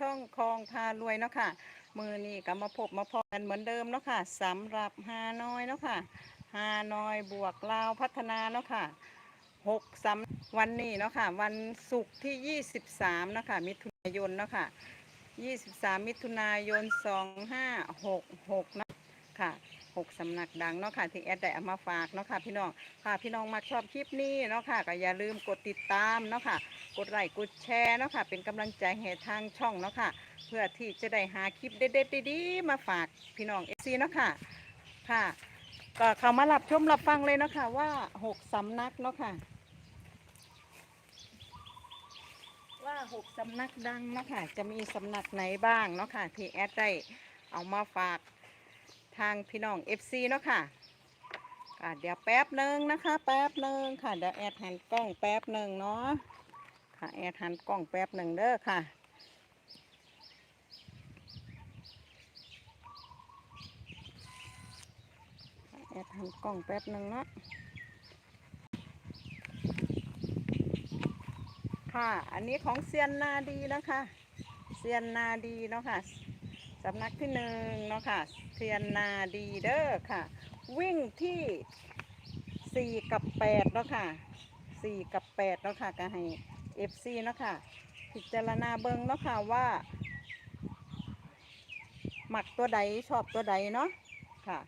ช่องคลองพารวยเนาะค่ะ มือนี้ก็มาพบมาพอกันเหมือนเดิมเนาะค่ะสำหรับฮานอยเนาะค่ะฮานอยบวกลาวพัฒนาเนาะค่ะหกสำวันนี้เนาะค่ะ วันศุกร์ที่ 23เนาะค่ะ มิถุนายนเนาะค่ะ 23 มิถุนายน 2566เนะค่ะ หกสำนักดังเนาะค่ะที่แอดได้เอามาฝากเนาะค่ะพี่น้องค่ะพี่น้องมาชอบคลิปนี้เนาะค่ะก็อย่าลืมกดติดตามเนาะค่ะกดไลค์กดแชร์เนาะค่ะเป็นกำลังใจให้ทางช่องเนาะค่ะเพื่อที่จะได้หาคลิปเด็ดๆดีๆมาฝากพี่น้องเอซีเนาะค่ะค่ะก็เข้ามารับชมรับฟังเลยเนาะค่ะว่าหกสำนักเนาะค่ะว่าหกสำนักดังเนาะค่ะจะมีสำนักไหนบ้างเนาะค่ะที่แอดได้เอามาฝาก ทางพี่น้อง FC เนาะค่ะอะเดี๋ยวแป๊บหนึ่งนะคะ แป๊บหนึ่งค่ะเดี๋ยวแอดหันกล้องแป๊บหนึ่งเนาะค่ะแอดหันกล้องแป๊บหนึ่งเด้อค่ะแอดหันกล้องแป๊บหนึ่งเนาะค่ะอันนี้ของเซียนนาดีนะคะเซียนนาดีเนาะค่ะ สำนักที่หนึ่งเนาะค่ะเซียนนาดีเด้อค่ะ วิ่งที่สี่กับแปดเนาะค่ะสี่กับแปดเนาะค่ะก็ให้เอฟซีเนาะค่ะพิจารณาเบิ้งเนาะค่ะว่า หมักตัวใดชอบตัวใดเนาะค่ะ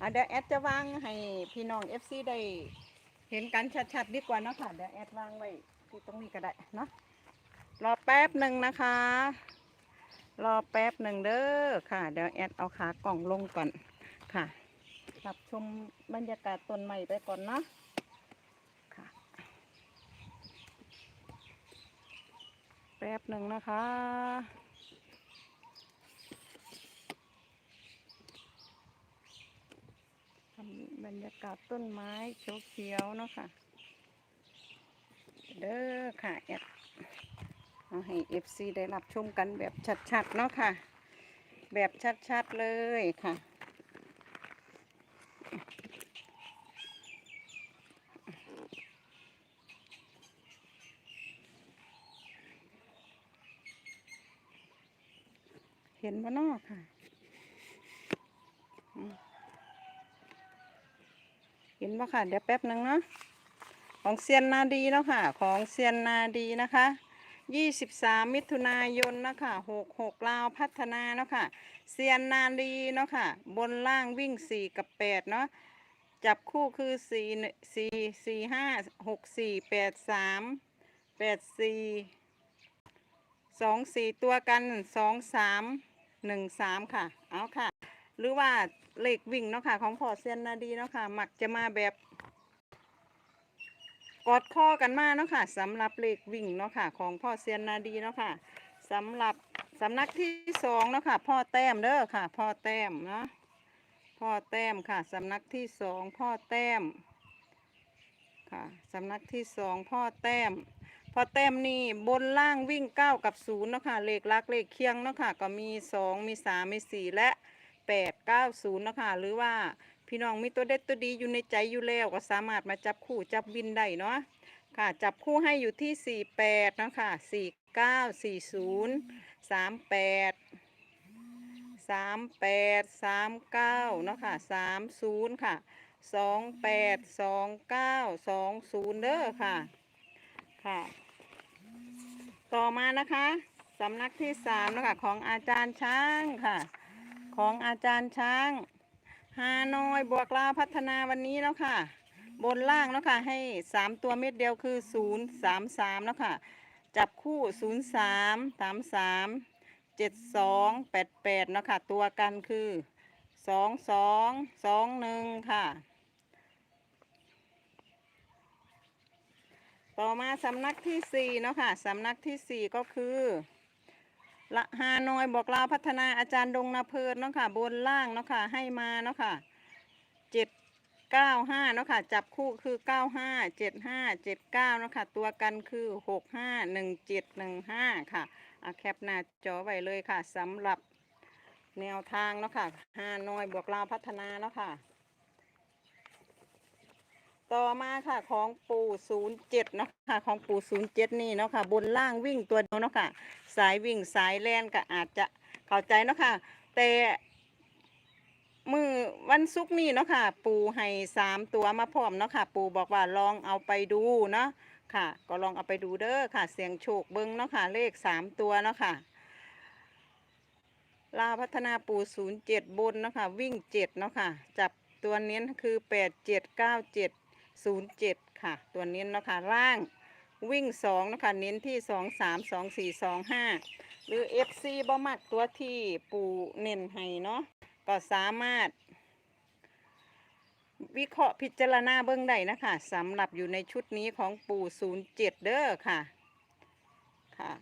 อะเดี๋ยวแอดจะวางให้พี่น้องเอฟซีได้เห็นกันชัดๆดีกว่าเนาะค่ะเดี๋ยวแอดวางไว้ที่ตรงนี้ก็ได้เนาะรอแป๊บหนึ่งนะคะ รอแป๊บหนึ่งเด้อค่ะ เดี๋ยวแอดเอาขากล่องลงก่อนค่ะรับชมบรรยากาศต้นใหม่ไปก่อนเนาะค่ะ แป๊บหนึ่งนะคะทำบรรยากาศต้นไม้เขียวๆเนาะค่ะ เด้อค่ะแอด เอาให้ FC ได้รับชมกันแบบชัดๆเนาะค่ะ แบบชัดๆเลยค่ะ เห็นบ่เนอกค่ะเห็นบ่ค่ะ เดี๋ยวแป๊บหนึ่งเนาะของเซียนนาดีเนาะค่ะ ของเซียนนาดีนะคะ 23 มิถุนายนนะคะ66 ลาวพัฒนาเนาะค่ะเซียนนาดีเนาะค่ะบนล่างวิ่ง 4 กับ 8 เนาะจับคู่คือ 4 4 4 5 6 4 8 3 8 4 2 4 ตัวกัน 2 3 1 3 ค่ะ เอาค่ะ หรือว่าเลขวิ่งเนาะค่ะของพอเซียนนาดีเนาะค่ะมักจะมาแบบ กอดข้อกันมาเนาะค่ะสำหรับเลขวิ่งเนาะค่ะ ของพ่อเซียนนาดีเนาะค่ะสำหรับสำนักที่สองเนาะค่ะ พ่อแต้มเด้อค่ะ พ่อแต้มเนาะพ่อแต้มค่ะสำนักที่สองพ่อแต้มค่ะสำนักที่สองพ่อแต้มพ่อแต้มนี่บนล่างวิ่งเก้ากับศูนย์เนาะค่ะเลขลักเลขเคียงเนาะค่ะก็มีสองมีสามมีสี่และแปดเก้าศูนย์เนาะค่ะหรือว่า พี่น้องมีตัวเด็ดตัวดีอยู่ในใจอยู่แล้วก็สามารถมาจับคู่จับวินได้เนาะค่ะจับคู่ให้อยู่ที่ 48เนาะค่ะ49 40 38 38 39เนาะค่ะ30 ค่ะ 28 29 20เด้อค่ะค่ะ ต่อมานะคะสำนักที่3เนะคะของอาจารย์ช้างค่ะ ของอาจารย์ช้าง ฮานอยบวกลาพัฒนาวันนี้แล้วค่ะ บนล่างแล้วค่ะ ให้สามตัวเม็ดเดียวคือศูนย์สามสามแล้วค่ะ จับคู่ศูนย์สามสามสามเจ็ดสองแปดแปดเนาะค่ะตัวกันคือสองสองสองหนึ่งค่ะ ต่อมาสำนักที่สี่เนาะค่ะสำนักที่สี่ก็คือ ละฮานอยบอกลาพัฒนาอาจารย์ดงนาเพลินเนาะค่ะ บนล่างเนาะค่ะ ให้มาเนาะค่ะเจ็ดเก้าห้าเนาะค่ะ จับคู่คือเก้าห้าเจ็ดห้าเจ็ดเก้าเนาะค่ะ ตัวกันคือหกห้าหนึ่งเจ็ดหนึ่งห้าค่ะอะแคปหน้าจอไว้เลยค่ะสำหรับแนวทางเนาะค่ะฮานอยบวกลาพัฒนาเนาะค่ะ ต่อมาค่ะของปู่ศูนย์เจ็ดเนาะค่ะของปู่ศูนย์เจ็ดนี่เนาะค่ะบนล่างวิ่งตัวเดียวเนาะค่ะสายวิ่งสายแล่นก็อาจจะเข้าใจเนาะค่ะแต่มือวันศุกร์นี่เนาะค่ะ ปูให้สามตัวมาพร้อมเนาะค่ะ ปูบอกว่าลองเอาไปดูเนาะค่ะ ก็ลองเอาไปดูเด้อค่ะ เสียงโชคเบิ้งเนาะค่ะ เลขสามตัวเนาะค่ะ ลาพัฒนาปูศูนย์เจ็ดบนเนาะคะวิ่งเจ็ดเนาะค่ะ จับตัวเน้นคือแปดเจ็ดเก้าเจ็ด ศูนย์เจ็ดค่ะ ตัวเน้นนะค่ะร่างวิ่งสองนะค่ะเน้นที่สองสามสองสี่สองห้าหรือ FC บ่มักตัวที่ปูเน้นให้เนาะก็สามารถ วิเคราะห์พิจารณาเบื้องใดนะคะสำหรับอยู่ในชุดนี้ของปู่ศูนย์เจ็ดเด้อค่ะค่ะ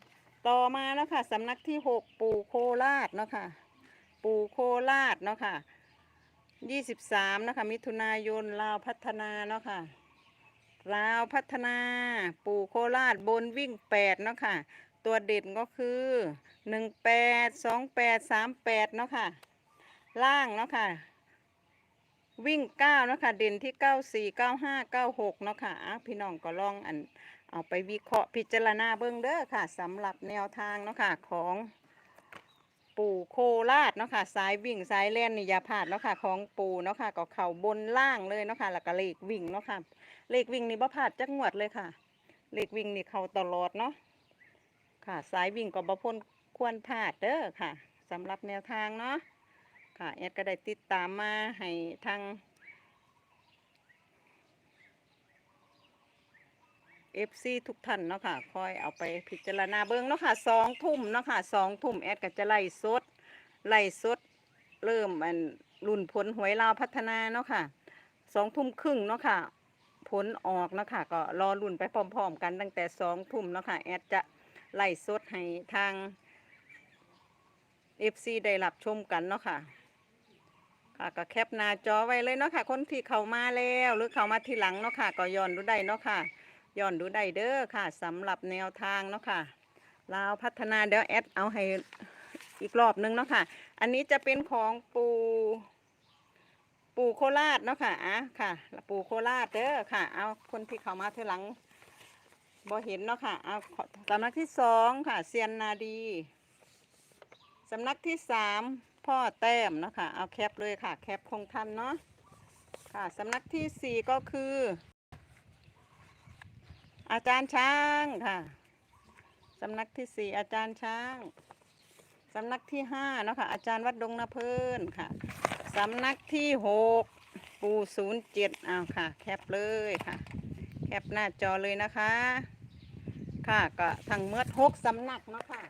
ต่อมาเนาะค่ะสำนักที่หกปู่โคราชเนาะค่ะปู่โคราชเนาะค่ะ ยี่สิบสามนะคะมิถุนายนลาวพัฒนาเนาะค่ะลาวพัฒนา ปู่โคราชบนวิ่งแปดเนาะค่ะ ตัวเด่นก็คือหนึ่งแปดสองแปดสามแปดเนาะค่ะ ล่างเนาะค่ะ วิ่งเก้าเนาะค่ะเด่นที่เก้าสี่เก้าห้าเก้าหกเนาะค่ะอะพี่น้องก็ลองอันเอาไปวิเคราะห์พิจารณาเบื้องเด้อค่ะสำหรับแนวทางเนาะค่ะของ ปู่โคราชเนาะค่ะสายวิ่งสายเล่นนี่อย่าพลาดเนาะค่ะของปู่เนาะค่ะก็เข่าบนล่างเลยเนาะค่ะแล้วก็เลขวิ่งเนาะค่ะเลขวิ่งนี่บ่พลาดจักงวดเลยค่ะ เลขวิ่งนี่เข่าตลอดเนาะค่ะ สายวิ่งก็บ่พ้นควรพลาดเด้อค่ะสำหรับแนวทางเนาะค่ะแอดก็ได้ติดตามมาให้ทาง เอฟซีทุกท่านเนาะค่ะคอยเอาไปพิจารณาเบิ้งเนาะค่ะสองทุ่มเนาะค่ะสองทุ่มแอดก็จะไล่สดไล่สด เริ่มอันรุ่นผลหวยลาวพัฒนาเนาะค่ะสองทุ่มครึ่งเนาะค่ะ ผลออกเนาะค่ะก็รอรุ่นไปพร้อม ๆ กันตั้งแต่สองทุ่มเนาะค่ะแอดจะไล่สดให้ทางเอฟซีได้รับชมกันเนาะค่ะค่ะก็แคปหน้าจอไว้เลยเนาะค่ะ คนที่เข้ามาแล้วหรือเข้ามาทีหลังเนาะค่ะก็ย้อนดูได้เนาะค่ะ ย้อนดูได้เด้อค่ะสำหรับแนวทางเนาะค่ะลาวพัฒนาเดี๋ยวแอดเอาให้อีกรอบนึงเนาะค่ะ อันนี้จะเป็นของปูปูโคราชเนาะค่ะอะค่ะ ปูโคราชเด้อค่ะ เอาคนที่เข้ามาทีหลังบ่เห็นเนาะค่ะ เอาสำนักที่สองค่ะเซียนนาดีสำนักที่สามพ่อแต้มเนาะค่ะ เอาแคปเลยค่ะ แคปคงทันเนาะค่ะสำนักที่สี่ก็คือ อาจารย์ช้างค่ะ สำนักที่สี่อาจารย์ช้าง สำนักที่ห้าเนาะค่ะอาจารย์วัดดงนาเพิ่นค่ะ สำนักที่หกปูศูนย์เจ็ดเอาค่ะ แคปเลยค่ะ แคปหน้าจอเลยนะคะ ค่ะก็ทั้งเมื่อหกสำนักเนาะค่ะ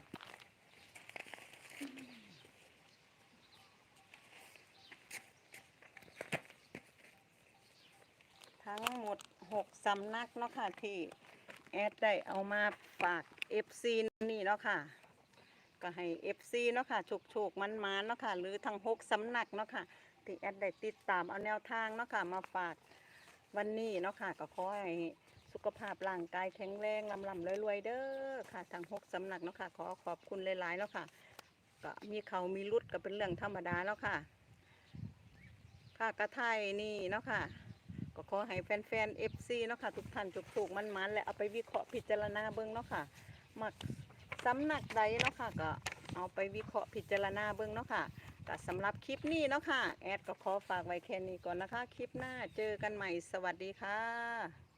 ทั้งหมดหกสำนักเนาะค่ะที่ แอดได้เอามาฝาก FC นี่เนาะค่ะ ก็ให้ FC เนาะค่ะโชคโชคมันมาเนาะค่ะ หรือทั้งหกสำนักเนาะค่ะที่แอดได้ติดตามเอาแนวทางเนาะค่ะมาฝากวันนี้เนาะค่ะ ก็ขอให้สุขภาพร่างกายแข็งแรงลำลำรวยๆเด้อค่ะทั้งหกสำนักเนาะค่ะ ขอขอบคุณหลายๆเนาะค่ะ ก็มีเขามีรุดก็เป็นเรื่องธรรมดาแล้วค่ะ ค่ะกระไทยนี่เนาะค่ะ ก็ขอให้แฟนๆ FC เนาะค่ะ ทุกท่านจุกๆมันๆ และเอาไปวิเคราะห์พิจารณาเบิ้งเนาะค่ะ มักสำนักใดเนาะค่ะ ก็เอาไปวิเคราะห์พิจารณาเบิ้งเนาะค่ะก็สำหรับคลิปนี้เนาะค่ะ แอดก็ขอฝากไว้แค่นี้ก่อนนะคะ คลิปหน้าเจอกันใหม่สวัสดีค่ะ